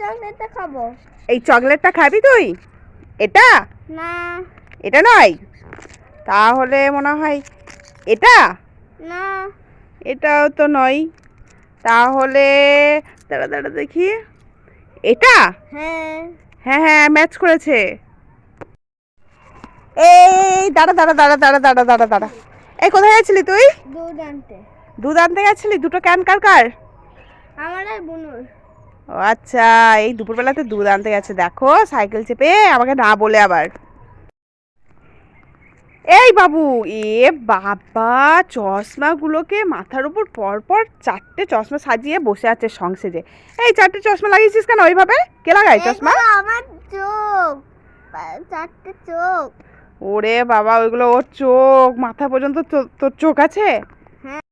চকলেটটা খাব। এই চকলেটটা খাবি তুই? এটা? না। এটা নয়? তাহলে মনে হয় এটা? না। এটাও তো নয়। তাহলে দাঁড়া দাঁড়া দেখি। এটা? হ্যাঁ। হ্যাঁ হ্যাঁ ম্যাচ করেছে। এই দাঁড়া দাঁড়া দাঁড়া দাঁড়া দাঁড়া দাঁড়া দাঁড়া। এই কোথায় গেছিলি তুই? দুধ আনতে। দুধ আনতে গেছিলি? দুটো ক্যান কার কার? আমার আর বুনুর। ও আচ্ছা এই দুপুরবেলাতে দুধ আনতে গেছে দেখো সাইকেল চেপে আমাকে না বলে আবার। এই বাবু এ বাবা চশমাগুলোকে মাথার উপর পরপর চারটে চশমা সাজিয়ে বসে আছে সংসেজে। এই চারটে চশমা লাগিয়েছিস কেন ওইভাবে? কে লাগায় চশমা? আমার চোখ। চারটে চোখ। ওরে বাবা ওইগুলো ওর চোখ মাথা পর্যন্ত তোর চোখ আছে? হ্যাঁ।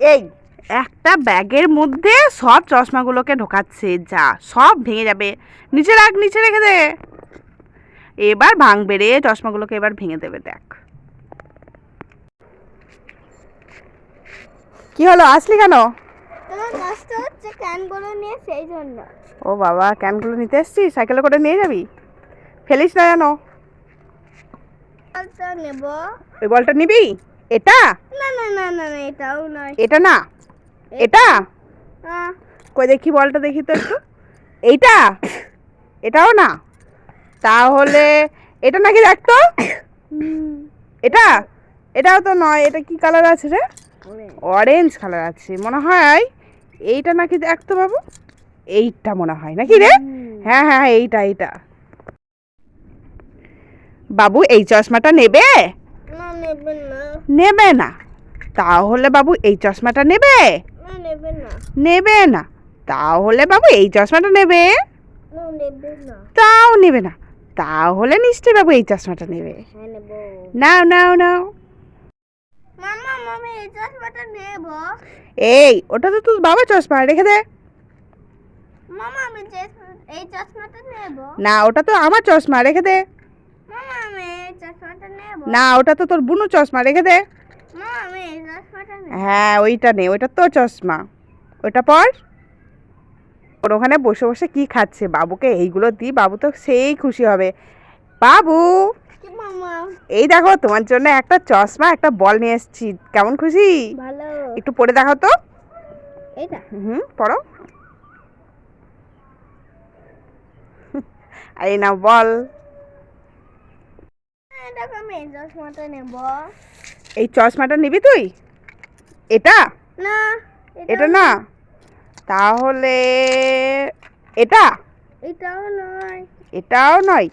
এই একটা ব্যাগের মধ্যে সব চশমাগুলোকে ঢোকাচ্ছে যা সব ভেঙে যাবে। নিচে রাখ নিচে রেখে দে। এবার ভাঙবে রে চশমাগুলোকে এবার ভেঙে দেবে দেখ। কি হলো আসলি কেন? হচ্ছে ক্যানগুলো নিয়ে সেই জন্য। ও বাবা ক্যানগুলো নিতে এসছিস? সাইকেলে করে নিয়ে যাবি? ফেলিস না জানো নেব। ওই বলটা নিবি? এটা? না না না না না এটাও নয়। এটা না? এটা? আহ, কই দেখি বলটা দেখি তো একটু। এইটা? এটাও না? তাহলে এটা নাকি দেখতো এটা? এটাও তো নয় এটা কি কালার আছে রে? অরেঞ্জ কালার আছে। মনে হয় এইটা নাকি দেখতো বাবু। এইটা মনে হয় নাকি রে? হ্যাঁ হ্যাঁ হ্যাঁ, এইটা এইটা। বাবু এই চশমাটা নেবে? না নেবেন না। নেবে না। তাহলে বাবু এই চশমাটা নেবে? নেবে না। তাহলে বাবু এই চশমাটা নেবে? তাও নেবে না। তাহলে নিশ্চয়ই বাবু এই চশমাটা নেবে। হ্যাঁ নাও নাও নাও। মামা মামি এই চশমাটা নেব। এই ওটা তো তোর বাবা চশমা রেখে দে। না ওটা তো আমার চশমা রেখে দে। না ওটা তো তোর বুনু চশমা রেখে দে মামা আমি এই চশমাটা নেব হ্যাঁ ওইটা নে ওইটা তো চশমা। ওইটা পর। ওর ওখানে বসে বসে কি খাচ্ছে? বাবুকে এইগুলো দিই বাবু তো সেই খুশি হবে। বাবু! এই দেখো তোমার জন্য একটা চশমা একটা বল নিয়ে এসেছি। কেমন খুশি? একটু পরে দেখাও তো। এইটা হুম পড়ো। এই না বল। চশমাটা নেব। এই চশমাটা নিবি তুই? এটা? না এটা না? তাহলে এটা? এটাও নয়। এটাও নয়।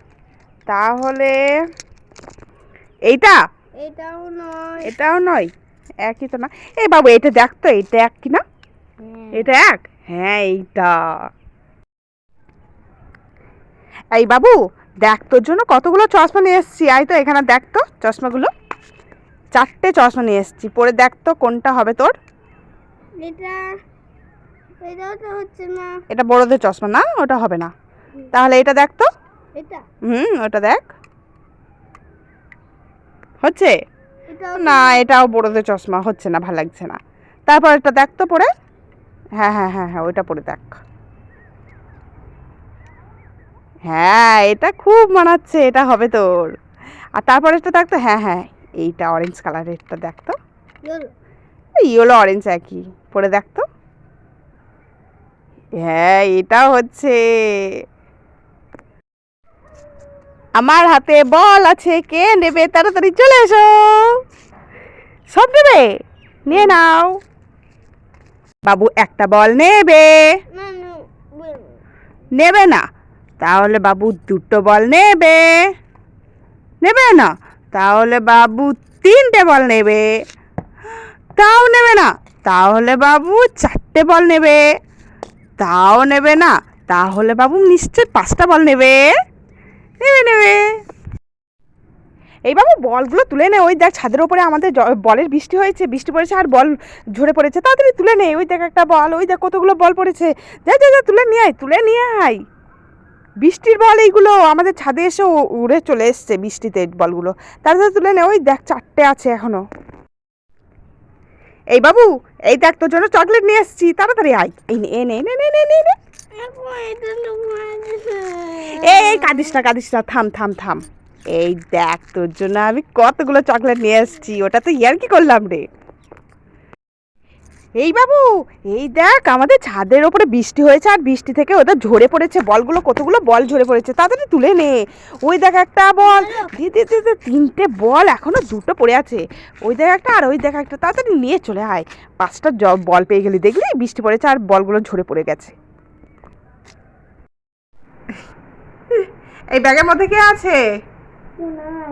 তাহলে এইটা? এটাও নয়। এটাও নয়। একই তো না। এই বাবু এটা দেখ তো এটা এক কি না? এটা এক? হ্যাঁ এইটা। এই বাবু দেখ তোর জন্য কতগুলো চশমা নিয়ে এসেছি। আয় তো এখানে দেখ তো চশমাগুলো। চারটে চশমা নিয়ে এসেছি। পরে দেখ তো কোনটা হবে তোর। এটা এটাও তো হচ্ছে না। এটা বড়দের চশমা না ওটা হবে না। তাহলে এটা দেখ তো। এটা? হুম ওটা দেখ। হচ্ছে? না এটাও বড়দের চশমা হচ্ছে না ভালো লাগছে না। তারপর এটা দেখ তো পরে। হ্যাঁ হ্যাঁ হ্যাঁ হ্যাঁ ওইটা পরে দেখ। হ্যাঁ এটা খুব মানাচ্ছে এটা হবে তোর। আর তারপরে একটা দেখ তো হ্যাঁ হ্যাঁ এইটা অরেঞ্জ কালারেরটা দেখ তো। ইয়েলো। অরেঞ্জ একই পরে দেখ তো। হ্যাঁ এটা হচ্ছে। আমার হাতে বল আছে কে নেবে? তাড়াতাড়ি চলে এসো। সব নেবে? নিয়ে নাও। বাবু একটা বল নেবে। নেবে না। তাহলে বাবু দুটো বল নেবে। নেবে না? তাহলে বাবু তিনটে বল নেবে। তাও নেবে না। তাহলে বাবু চারটে বল নেবে। তাও নেবে না। তাহলে বাবু নিশ্চয় পাঁচটা বল নেবে। নেবে নেবে। এই বাবু, বলগুলো তুলে নে। ওই দেখ, ছাদের ওপরে আমাদের বলের বৃষ্টি হয়েছে। বৃষ্টি পড়েছে আর বল ঝরে পড়েছে। তাড়াতাড়ি তুলে নে। ওই দেখ একটা বল। ওই দেখ কতগুলো বল পড়েছে। যা যা যা, তুলে নিয়ে আয়, তুলে নিয়ে আয়। বৃষ্টির বল এইগুলো আমাদের ছাদে এসে উড়ে চলে এসছে বৃষ্টিতে বলগুলো। তাড়াতাড়ি তুলে নে, ওই দেখ চারটে আছে এখনও। এই বাবু, এই দেখ তোর জন্য চকলেট নিয়ে এসেছি, তাড়াতাড়ি আয়। এই নে নে নে নে নে নে। এই কাঁদিস না কাঁদিস না, থাম থাম থাম। এই দেখ তোর জন্য আমি কতগুলো চকলেট নিয়ে এসেছি ওটা তো ইয়ার কি করলাম রে? এই বাবু এই দেখ আমাদের ছাদের ওপরে বৃষ্টি হয়েছে আর বৃষ্টি থেকে ওদের ঝরে পড়েছে বলগুলো কতগুলো বল ঝরে পড়েছে তাড়াতাড়ি তুলে নে। ওই দেখ একটা বল দি দি দি দি, তিনটে বল এখনও দুটো পড়ে আছে। ওই দেখ একটা আর ওই দেখ একটা তাড়াতাড়ি নিয়ে চলে আয়। পাঁচটা বল পেয়ে গেলি দেখলি? বৃষ্টি পড়েছে আর বলগুলো ঝরে পড়ে গেছে। এই ব্যাগের মধ্যে কে আছে?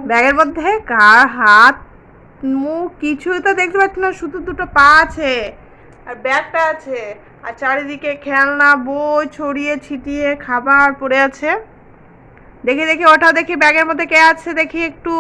ব্যাগের মধ্যে কার হাত? মুখ কিছুই তো দেখতে পাচ্ছি না শুধু দুটো পা আছে। আর ব্যাগটা আছে। আর চারিদিকে খেলনা, বই, ছড়িয়ে ছিটিয়ে খাবার পড়ে আছে। দেখি দেখি ওটা দেখি, ব্যাগের মধ্যে কে আছে দেখি একটু।